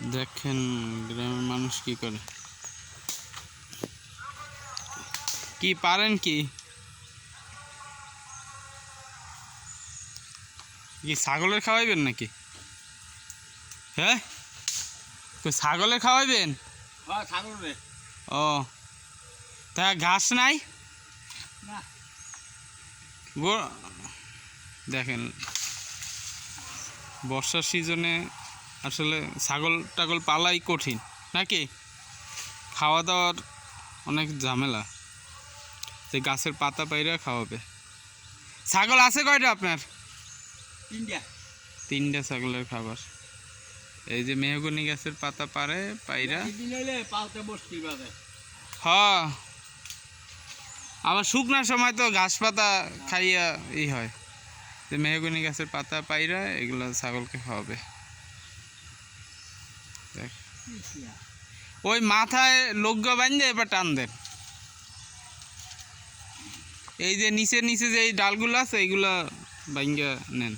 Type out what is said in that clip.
দেখেন গ্রামের মানুষ কি করে। কি পারেন কি? কি ছাগলের খাওয়াইবেন নাকি? হ্যাঁ? ছাগলের খাওয়াইবেন? হ্যাঁ ও তা ঘাস নাই? দেখেন বর্ষার সিজনে আসলে ছাগল টাগল পালাই কঠিন নাকি? খাওয়া দাওয়ার অনেক ঝামেলা যে গাছের পাতা পাইরা খাওয়াবে। ছাগল আছে কয়টা আপনার? তিনটা। তিনটা ছাগলের খাবার। এই যে মেহগনি গাছের পাতা পারে পাইরা। হ। আবার শুকনার সময় তো ঘাস পাতা খাইয়া ই হয়। যে মেহগনি গাছের পাতা পাইরা এগুলো ছাগলকে খাওয়াবে। ওই মাথায় লগ্গা বান্ধে এবার টান দেন এই যে নিচে নিচে যে এই ডালগুলো আছে, এইগুলো বাইঙ্গা নেন।